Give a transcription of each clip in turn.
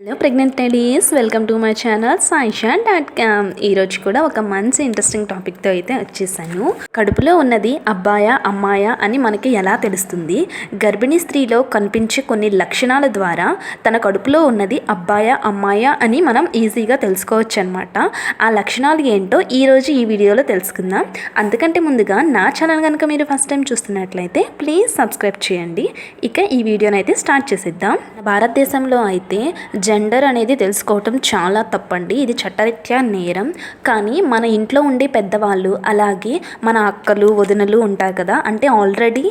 Hello pregnant ladies welcome to my channel Saisha dot com ఈరోజు కూడా ఒక మంచి ఇంట్రెస్టింగ్ టాపిక్తో అయితే వచ్చేసాను. కడుపులో ఉన్నది అబ్బాయా అమ్మాయా అని మనకి ఎలా తెలుస్తుంది? గర్భిణీ స్త్రీలో కనిపించే కొన్ని లక్షణాల ద్వారా తన కడుపులో ఉన్నది అబ్బాయా అమ్మాయా అని మనం ఈజీగా తెలుసుకోవచ్చు అనమాట ఆ లక్షణాలు ఏంటో ఈరోజు ఈ వీడియోలో తెలుసుకుందాం. అందుకంటే ముందుగా నా ఛానల్ కనుక మీరు ఫస్ట్ టైం చూస్తున్నట్లయితే ప్లీజ్ సబ్స్క్రైబ్ చేయండి. ఇక ఈ వీడియోనైతే స్టార్ట్ చేసేద్దాం. భారతదేశంలో అయితే జెండర్ అనేది తెలుసుకోవటం చాలా తప్పండి. ఇది చట్టరీత్యా నేరం. కానీ మన ఇంట్లో ఉండే పెద్దవాళ్ళు అలాగే మన అక్కలు వదినలు ఉంటారు కదా అంటే ఆల్రెడీ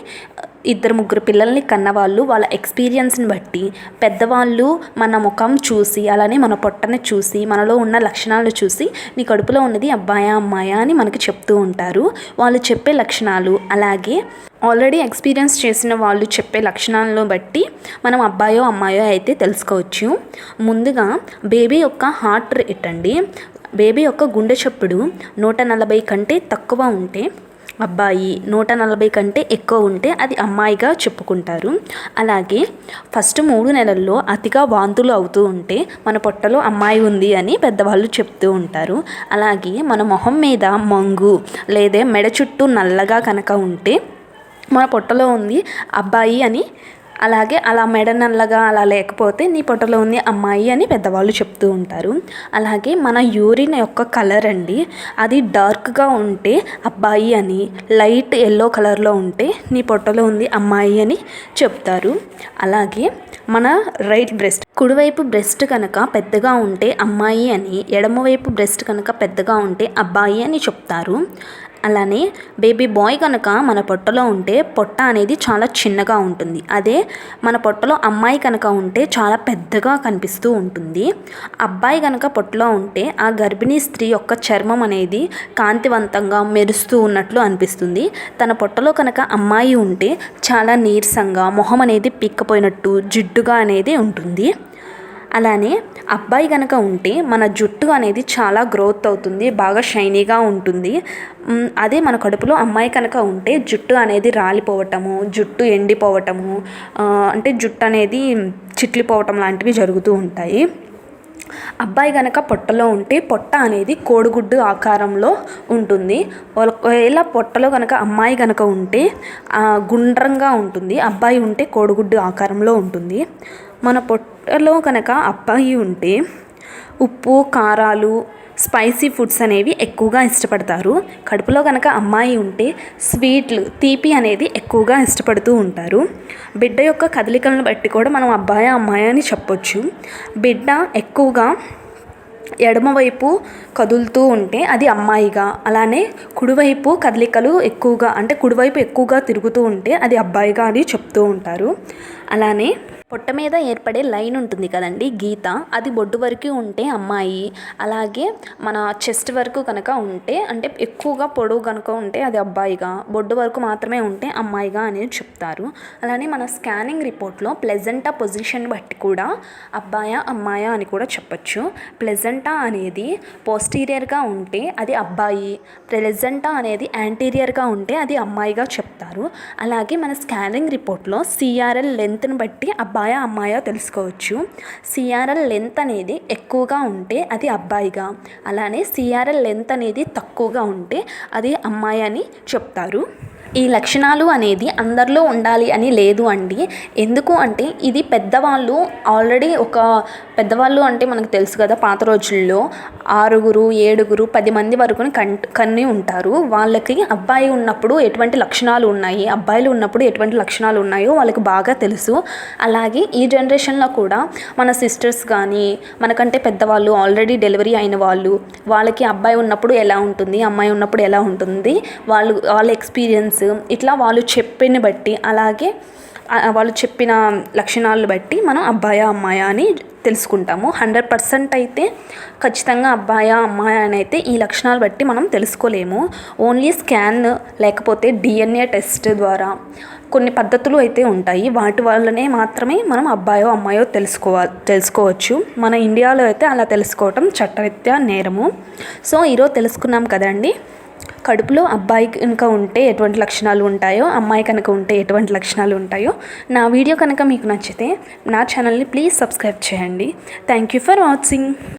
ఇద్దరు ముగ్గురు పిల్లల్ని కన్నవాళ్ళు వాళ్ళ ఎక్స్పీరియన్స్ని బట్టి పెద్దవాళ్ళు మన ముఖం చూసి అలానే మన పొట్టని చూసి మనలో ఉన్న లక్షణాలు చూసి నీ కడుపులో ఉన్నది అబ్బాయా అమ్మాయా అని మనకి చెప్తూ ఉంటారు. వాళ్ళు చెప్పే లక్షణాలు అలాగే ఆల్రెడీ ఎక్స్పీరియన్స్ చేసిన వాళ్ళు చెప్పే లక్షణాలను బట్టి మనం అబ్బాయో అమ్మాయో అయితే తెలుసుకోవచ్చు. ముందుగా బేబీ యొక్క హార్ట్ రేట్ అండి. బేబీ యొక్క గుండె చప్పుడు నూట నలభై కంటే తక్కువ ఉంటే అబ్బాయి నూట నలభై కంటే ఎక్కువ ఉంటే అది అమ్మాయిగా చెప్పుకుంటారు. అలాగే ఫస్ట్ మూడు నెలల్లో అతిగా వాంతులు అవుతూ ఉంటే మన పొట్టలో అమ్మాయి ఉంది అని పెద్దవాళ్ళు చెప్తూ ఉంటారు. అలాగే మన మొహం మీద మంగు లేదా మెడ చుట్టూ నల్లగా కనుక ఉంటే మన పొట్టలో ఉంది అబ్బాయి అని అలాగే అలా మెడ నల్లగా అలా లేకపోతే నీ పొట్టలో ఉంది అమ్మాయి అని పెద్దవాళ్ళు చెప్తూ ఉంటారు. అలాగే మన యూరిన్ యొక్క కలర్ అండి అది డార్క్గా ఉంటే అబ్బాయి అని లైట్ ఎల్లో కలర్లో ఉంటే నీ పొట్టలో ఉంది అమ్మాయి అని చెప్తారు. అలాగే మన రైట్ బ్రెస్ట్ కుడివైపు బ్రెస్ట్ కనుక పెద్దగా ఉంటే అమ్మాయి అని ఎడమవైపు బ్రెస్ట్ కనుక పెద్దగా ఉంటే అబ్బాయి అని చెప్తారు. అలానే బేబీ బాయ్ కనుక మన పొట్టలో ఉంటే పొట్ట అనేది చాలా చిన్నగా ఉంటుంది. అదే మన పొట్టలో అమ్మాయి కనుక ఉంటే చాలా పెద్దగా కనిపిస్తూ ఉంటుంది. అబ్బాయి కనుక పొట్టలో ఉంటే ఆ గర్భిణీ స్త్రీ యొక్క చర్మం అనేది కాంతివంతంగా మెరుస్తూ ఉన్నట్లు అనిపిస్తుంది. తన పొట్టలో కనుక అమ్మాయి ఉంటే చాలా నీరసంగా మొహం అనేది పీక్కపోయినట్టు జిడ్డుగా అనేది ఉంటుంది. అలానే అబ్బాయి కనుక ఉంటే మన జుట్టు అనేది చాలా గ్రోత్ అవుతుంది బాగా షైనీగా ఉంటుంది. అదే మన కడుపులో అమ్మాయి కనుక ఉంటే జుట్టు అనేది రాలిపోవటము జుట్టు ఎండిపోవటము అంటే జుట్టు అనేది చిట్లిపోవటం లాంటివి జరుగుతూ ఉంటాయి. అబ్బాయి కనుక పొట్టలో ఉంటే పొట్ట అనేది కోడిగుడ్డు ఆకారంలో ఉంటుంది. ఒకవేళ పొట్టలో కనుక అమ్మాయి కనుక ఉంటే గుండ్రంగా ఉంటుంది. అబ్బాయి ఉంటే కోడిగుడ్డు ఆకారంలో ఉంటుంది. మన పొట్టలో కనుక అబ్బాయి ఉంటే ఉప్పు కారాలు స్పైసీ ఫుడ్స్ అనేవి ఎక్కువగా ఇష్టపడతారు. కడుపులో కనుక అమ్మాయి ఉంటే స్వీట్లు తీపి అనేది ఎక్కువగా ఇష్టపడుతూ ఉంటారు. బిడ్డ యొక్క కదలికలను బట్టి కూడా మనం అబ్బాయి అమ్మాయి అని చెప్పొచ్చు. బిడ్డ ఎక్కువగా ఎడమవైపు కదులుతూ ఉంటే అది అమ్మాయిగా అలానే కుడివైపు కదలికలు ఎక్కువగా అంటే కుడివైపు ఎక్కువగా తిరుగుతూ ఉంటే అది అబ్బాయిగా అని చెప్తూ ఉంటారు. అలానే పొట్ట మీద ఏర్పడే లైన్ ఉంటుంది కదండి గీత. అది బొడ్డు వరకు ఉంటే అమ్మాయి. అలాగే మన చెస్ట్ వరకు కనుక ఉంటే అంటే ఎక్కువగా పొడవు కనుక ఉంటే అది అబ్బాయిగా. బొడ్డు వరకు మాత్రమే ఉంటే అమ్మాయిగా అనేది చెప్తారు. అలానే మన స్కానింగ్ రిపోర్ట్లో ప్లెజెంటా పొజిషన్ బట్టి కూడా అబ్బాయా అమ్మాయా అని కూడా చెప్పొచ్చు. ప్లెజెంటా అనేది పోస్టీరియర్గా ఉంటే అది అబ్బాయి. ప్లెజెంటా అనేది యాంటీరియర్గా ఉంటే అది అమ్మాయిగా చెప్తారు. అలాగే మన స్కానింగ్ రిపోర్ట్లో సిఆర్ఎల్ లెంత్ని బట్టి అబ్బాయి అమ్మాయా తెలుసుకోవచ్చు. సిఆర్ఎల్ లెంత్ అనేది ఎక్కువగా ఉంటే అది అబ్బాయిగా. అలానే సిఆర్ఎల్ లెంత్ అనేది తక్కువగా ఉంటే అది అమ్మాయి అని చెప్తారు. ఈ లక్షణాలు అనేది అందరిలో ఉండాలి అని లేదు అండి. ఎందుకు అంటే ఇది పెద్దవాళ్ళు ఆల్రెడీ ఒక పెద్దవాళ్ళు అంటే మనకు తెలుసు కదా పాత రోజుల్లో ఆరుగురు ఏడుగురు పది మంది వరకు కన్ కన్ని ఉంటారు. వాళ్ళకి అబ్బాయి ఉన్నప్పుడు ఎటువంటి లక్షణాలు ఉన్నాయి? అబ్బాయిలు ఉన్నప్పుడు ఎటువంటి లక్షణాలు ఉన్నాయో వాళ్ళకి బాగా తెలుసు. అలాగే ఈ జనరేషన్లో కూడా మన సిస్టర్స్ కానీ మనకంటే పెద్దవాళ్ళు ఆల్రెడీ డెలివరీ అయిన వాళ్ళు వాళ్ళకి అబ్బాయి ఉన్నప్పుడు ఎలా ఉంటుంది? అమ్మాయి ఉన్నప్పుడు ఎలా ఉంటుంది? వాళ్ళు వాళ్ళ ఎక్స్పీరియన్స్ ఇట్లా వాళ్ళు చెప్పిన బట్టి అలాగే వాళ్ళు చెప్పిన లక్షణాలను బట్టి మనం అబ్బాయా అమ్మాయా అని తెలుసుకుంటాము. హండ్రెడ్ పర్సెంట్ అయితే ఖచ్చితంగా అబ్బాయా అమ్మాయా అని అయితే ఈ లక్షణాలు బట్టి మనం తెలుసుకోలేము. ఓన్లీ స్కాన్ లేకపోతే డిఎన్ఏ టెస్ట్ ద్వారా కొన్ని పద్ధతులు అయితే ఉంటాయి. వాటి వల్లనే మాత్రమే మనం అబ్బాయో అమ్మాయో తెలుసుకోవా తెలుసుకోవచ్చు. మన ఇండియాలో అయితే అలా తెలుసుకోవటం చట్టరీత్యా నేరము. సో ఈరోజు తెలుసుకున్నాం కదండి. కడుపులో అబ్బాయి కనుక ఉంటే ఎటువంటి లక్షణాలు ఉంటాయో అమ్మాయి కనుక ఉంటే ఎటువంటి లక్షణాలు ఉంటాయో నా వీడియో కనుక మీకు నచ్చితే నా ఛానల్ని ప్లీజ్ సబ్స్క్రైబ్ చేయండి. Thank you for watching